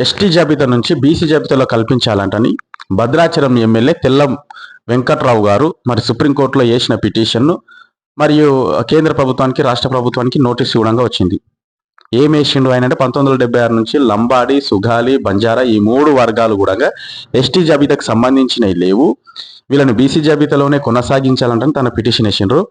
ST జాబితా నుంచి BC జాబితాలో కల్పించాలంటని భద్రాచలం ఎమ్మెల్యే తెల్లం వెంకట్రావు గారు మరి సుప్రీంకోర్టులో వేసిన పిటిషన్ను మరియు కేంద్ర ప్రభుత్వానికి రాష్ట్ర ప్రభుత్వానికి నోటీస్ ఇవ్వడంగా వచ్చింది. ఏం వేసిండు ఆయన అంటే పంతొమ్మిది వందల ఆరు నుంచి లంబాడి సుగాలి బంజారా ఈ మూడు వర్గాలు కూడా ఎస్టీ జాబితాకు సంబంధించినవి లేవు. వీళ్ళని బీసీ జాబితాలోనే కొనసాగించాలంటని తన పిటిషన్ వేసిండ్రు.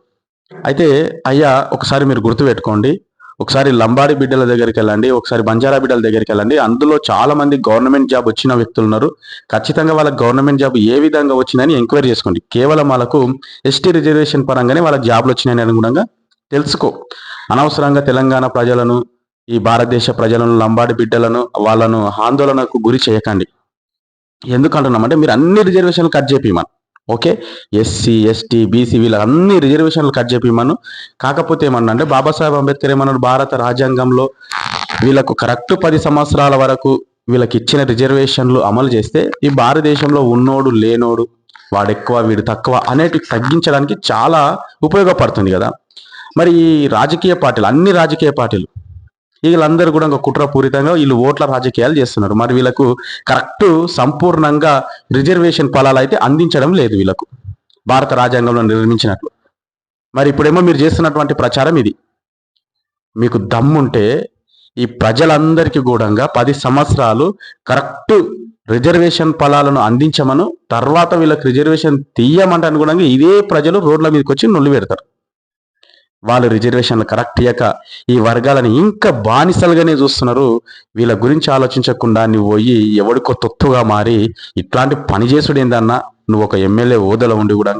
అయితే అయ్యా ఒకసారి మీరు గుర్తుపెట్టుకోండి. ఒకసారి లంబాడి బిడ్డల దగ్గరికి వెళ్ళండి ఒకసారి బంజారా బిడ్డల దగ్గరికి వెళ్ళండి. అందులో చాలా మంది గవర్నమెంట్ జాబ్ వచ్చిన వ్యక్తులు ఉన్నారు. ఖచ్చితంగా వాళ్ళకి గవర్నమెంట్ జాబ్ ఏ విధంగా వచ్చిందని ఎంక్వైరీ చేసుకోండి. కేవలం వాళ్ళకు ఎస్టీ రిజర్వేషన్ పరంగానే వాళ్ళకి జాబ్లు వచ్చినాయని అనుగుణంగా తెలుసుకో. అనవసరంగా తెలంగాణ ప్రజలను ఈ భారతదేశ ప్రజలను లంబాడి బిడ్డలను వాళ్ళను ఆందోళనకు గురి చేయకండి. ఎందుకంటున్నామంటే మీరు అన్ని రిజర్వేషన్లు కట్ చేపిమను ఓకే? ఎస్సీ ఎస్టీ బీసీ వీళ్ళ అన్ని రిజర్వేషన్లు కట్ చేపిమను కాకపోతే ఏమన్నా అంటే బాబాసాహెబ్ అంబేద్కర్ ఏమన్నాడు? భారత రాజ్యాంగంలో వీళ్ళకు కరెక్ట్ పది సంవత్సరాల వరకు వీళ్ళకి ఇచ్చిన రిజర్వేషన్లు అమలు చేస్తే ఈ భారతదేశంలో ఉన్నోడు లేనోడు వాడు ఎక్కువ వీడు తక్కువ అనేటివి తగ్గించడానికి చాలా ఉపయోగపడుతుంది కదా. మరి ఈ రాజకీయ పార్టీలు అన్ని రాజకీయ పార్టీలు వీళ్ళందరూ కూడా ఇంకా కుట్రపూరితంగా వీళ్ళు ఓట్ల రాజకీయాలు చేస్తున్నారు. మరి వీళ్ళకు కరెక్ట్ సంపూర్ణంగా రిజర్వేషన్ ఫలాలు అయితే అందించడం లేదు వీళ్ళకు. భారత రాజ్యాంగంలో నిర్మించినట్లు. మరి ఇప్పుడేమో మీరు చేస్తున్నటువంటి ప్రచారం ఇది. మీకు దమ్ముంటే ఈ ప్రజలందరికీ కూడా పది సంవత్సరాలు కరెక్ట్ రిజర్వేషన్ ఫలాలను అందించమను తర్వాత వీళ్ళకి రిజర్వేషన్ తీయమంటే అనుగుణంగా ఇదే ప్రజలు రోడ్ల మీదకి వచ్చి నొల్లు పెడతారు. వాళ్ళు రిజర్వేషన్లు కరెక్ట్ అయ్యాక ఈ వర్గాలను ఇంకా బానిసలుగానే చూస్తున్నారు. వీళ్ళ గురించి ఆలోచించకుండా నువ్వు పోయి ఎవడికో తొత్తుగా మారి ఇట్లాంటి పని చేసుడు ఏందన్నా? నువ్వు ఒక ఎమ్మెల్యే హోదాలో ఉండి కూడా